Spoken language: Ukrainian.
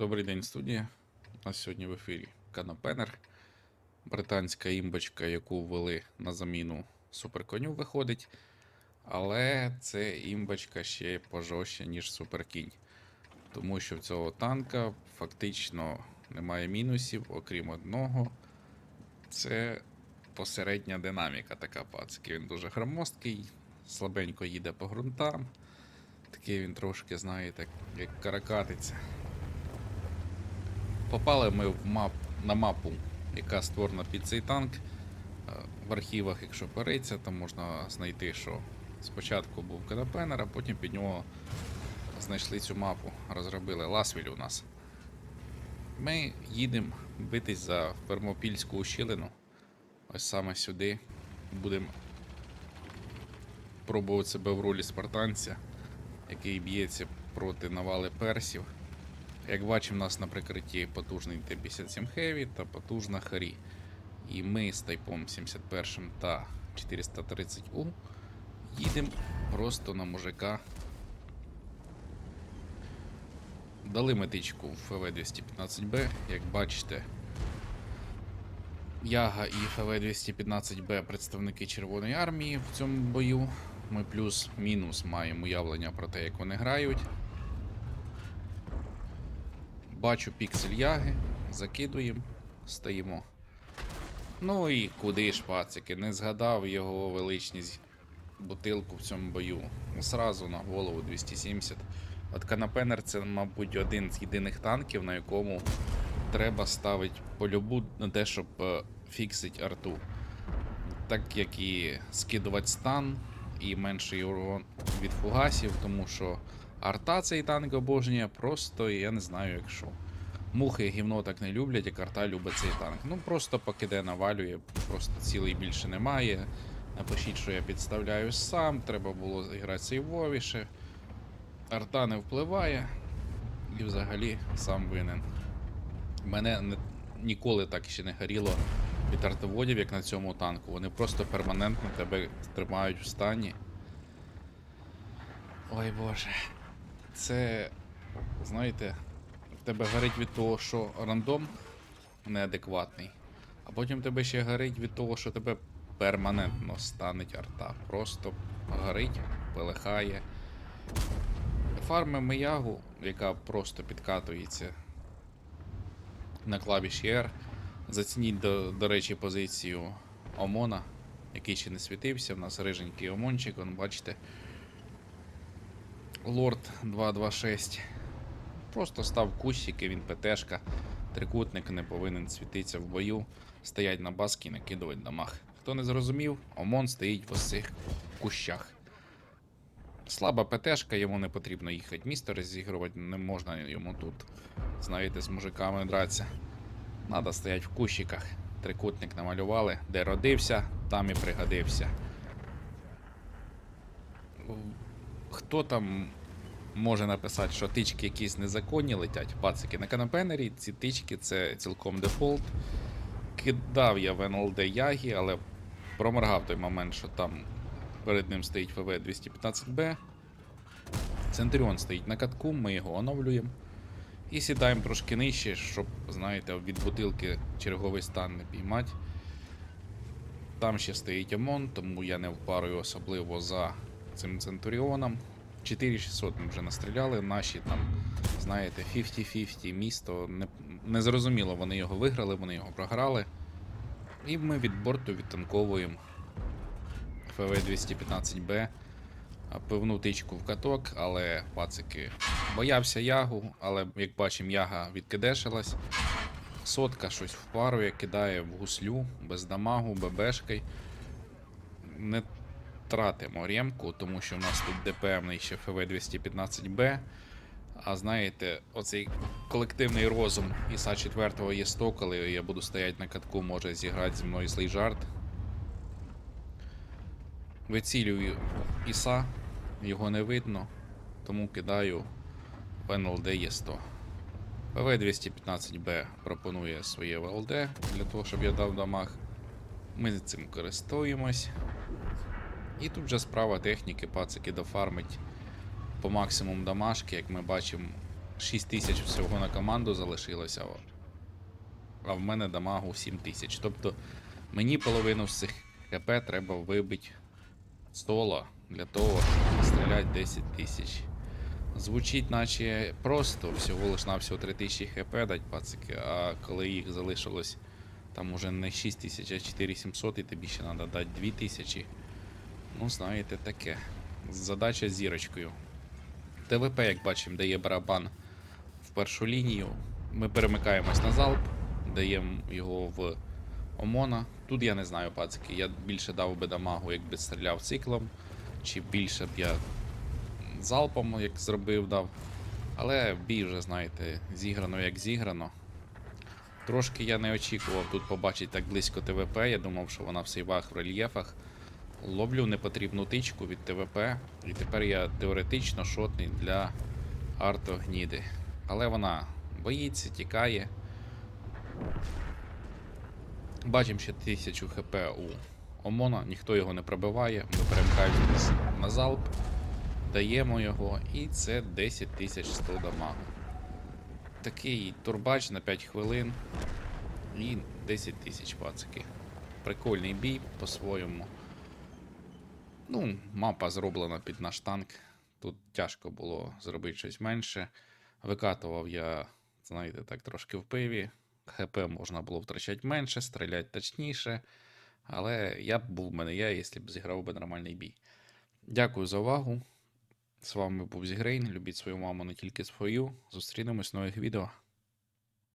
Добрий день, студія. У нас сьогодні в ефірі Канопенер. Британська імбочка, яку ввели на заміну суперконю, виходить. Але це імбочка ще пожорстче, ніж суперкінь. Тому що в цього танка фактично немає мінусів, окрім одного. Це посередня динаміка така пацки. Він дуже громоздкий, слабенько їде по ґрунтам. Такий він трошки, знаєте, як каракатиця. Попали ми в мап, на мапу, яка створена під цей танк. Е, В архівах, якщо переться, там можна знайти, що спочатку був Канапенер, а потім під нього знайшли цю мапу, розробили Ласвіль у нас. Ми їдемо битись за Фермопільську ущелину. Ось саме сюди. Будемо пробувати себе в ролі спартанця, який б'ється проти навали персів. Як бачимо, у нас на прикритті потужний Т-57 Heavy та потужна Харі. І ми з тайпом 71 та 430У їдемо просто на мужика. Дали метичку в ФВ-215Б, як бачите. Яга і ФВ-215Б представники Червоної армії в цьому бою. Ми плюс-мінус маємо уявлення про те, як вони грають. Бачу піксель яги, закидуємо, стоїмо. Ну і куди ж, пацики, не згадав його величність бутилку в цьому бою. Ну, Сразу на голову 270. От Канапенер це, мабуть, один з єдиних танків, на якому треба ставити полюбу на те, щоб е, фіксить арту. Так як і скидувати стан і менший урон від фугасів, тому що арта цей танк обожнює просто, я не знаю, якщо. Мухи гівно так не люблять, як арта любить цей танк. Ну просто покиде навалює, просто цілий більше немає. Напишіть, що я підставляю сам, треба було грати цей вовіше. Арта не впливає. І взагалі сам винен. Мене не, ніколи так ще не горіло від артоводів, як на цьому танку. Вони просто перманентно тебе тримають в стані. Ой боже. Це, знаєте, в тебе горить від того, що рандом неадекватний, а потім тебе ще горить від того, що тебе перманентно станеть арта. Просто горить, пилихає. Фармимо ягу, яка просто підкатується на клавіші R. Зацініть, до, до речі, позицію Омона, який ще не світився. У нас риженький Омончик, он, бачите. Лорд 226. Просто став кущики, він ПТшка. Трикутник не повинен світитися в бою. Стоять на баски і накидувати дамаг. Хто не зрозумів, ОМОН стоїть в ось цих кущах. Слаба ПТшка, йому не потрібно їхати. Місто розігрувати не можна йому тут. Знаєте, з мужиками дратися. Надо стоять в кущиках. Трикутник намалювали, де родився, там і пригодився. Хто там може написати, що тички якісь незаконні летять, пацики на канапенері, ці тички це цілком дефолт. Кидав я в НЛД Ягі, але проморгав той момент, що там перед ним стоїть ФВ-215Б. Центріон стоїть на катку, ми його оновлюємо. І сідаємо трошки нижче, щоб, знаєте, від бутилки черговий стан не піймати. Там ще стоїть ОМОН, тому я не впарую особливо за цим Центуріоном. 4600 ми вже настріляли, наші там, знаєте, 50-50 місто. Не, не зрозуміло, вони його виграли, вони його програли. І ми від борту відтанковуємо ФВ-215Б. а, Пивну тичку в каток, але пацики боявся ягу, але як бачимо, яга відкидешилась. Сотка щось впарує, кидає в гуслю, без дамагу, ББшкой. Не тратимо ремку, тому що в нас тут ДПМний ще ФВ-215Б. А знаєте, оцей колективний розум Іса 4 є 100, коли я буду стояти на катку, може зіграти зі мною злий жарт. Вицілюю Іса, його не видно, тому кидаю в НЛД Є100. ПВ-215Б пропонує своє ВЛД для того, щоб я дав дамаг. Ми цим користуємось. І тут вже справа техніки, пацики дофармить по максимуму дамажки, як ми бачимо, 6 тисяч всього на команду залишилося. А в мене дамагу 7 тисяч. Тобто мені половину з цих ХП треба вибити соло для того, щоб стріляти 10 тисяч. Звучить, наче просто, всього лиш на всього 3000 хп дать пацики, а коли їх залишилось там уже не 6000, а 4700 і тобі ще треба дати 2000. Ну, знаєте, таке. Задача з зірочкою. ТВП, як бачимо, дає барабан в першу лінію. Ми перемикаємось на залп, даємо його в ОМОНа. Тут я не знаю, пацики. Я більше дав би дамагу, якби стріляв циклом, чи більше б я залпом, як зробив, дав. Але бій вже, знаєте, зіграно як зіграно. Трошки я не очікував тут побачити так близько ТВП. Я думав, що вона в сейвах в рельєфах. Ловлю непотрібну тичку від ТВП, і тепер я теоретично шотний для артогніди. Але вона боїться, тікає. Бачимо ще 1000 хп у Омона, ніхто його не пробиває. Ми перемикаємось на залп, даємо його, і це 10100 дамагу. Такий турбач на 5 хвилин і 10 тисяч пацики. Прикольний бій по-своєму. Ну, мапа зроблена під наш танк. Тут тяжко було зробити щось менше. Викатував я, знаєте, так трошки в пиві. ХП можна було втрачати менше, стріляти точніше. Але я б був мене я, якщо б зіграв би нормальний бій. Дякую за увагу. З вами був Зігрейн. Любіть свою маму не тільки свою. Зустрінемось в нових відео.